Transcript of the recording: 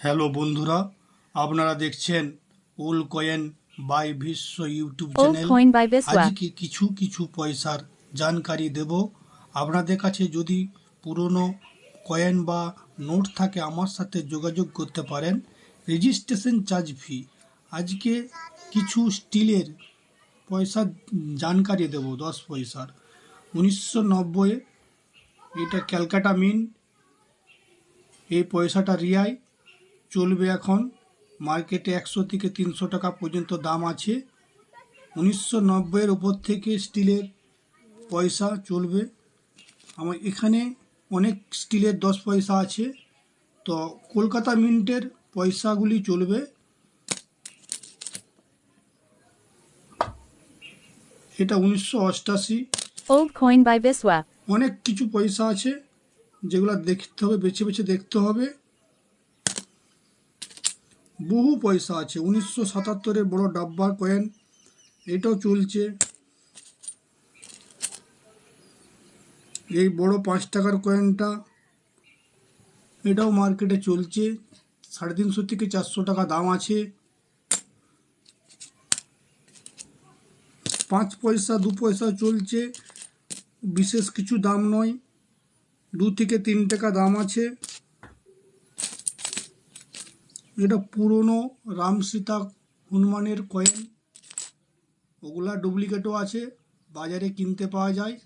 Hello বন্ধুরা আপনারা দেখছেন all coin by Bishwa YouTube channel. আজকে কিছু কিছু পয়সার জানকারি দেব। আপনাদের কাছে যদি পুরনো কয়েন বা নোট থাকে আমার সাথে যোগাযোগ করতে পারেন। Registration charge fee. আজকে কিছু স্টিলের পয়সার জানকারি দেব দশ পয়সার। উনিশশো নব্বই এটা ক্যালকাটা মিন। এই পয়সাটা রিয়াই চলবে এখন। মার্কেটে একশো থেকে তিনশো টাকা পর্যন্ত দাম আছে। উনিশশো নব্বইয়ের ওপর থেকে স্টিলের পয়সা চলবে। আমার এখানে অনেক স্টিলের দশ পয়সা আছে। তো কলকাতা মিন্টের পয়সাগুলি চলবে। এটা উনিশশো অষ্টাশি. অনেক কিছু পয়সা আছে। যেগুলো দেখতে হবে বেছে বেছে দেখতে হবে। বহু পয়সা আছে। উনিশশো সাতাত্তরের বড় ডাব্বা কয়েন, এটাও চলছে। এই বড় পাঁচ টাকার কয়েনটা এটাও মার্কেটে চলছে। সাড়ে তিনশো থেকে চারশো টাকা দাম আছে। পাঁচ পয়সা, দু পয়সা চলছে। বিশেষ কিছু দাম নয়। দু থেকে তিন টাকা দাম আছে। এটা পুরনো রাম সীতা হনুমানের কয়েন। ওগুলা ডুপ্লিকেটও আছে বাজারে কিনতে পাওয়া যায়।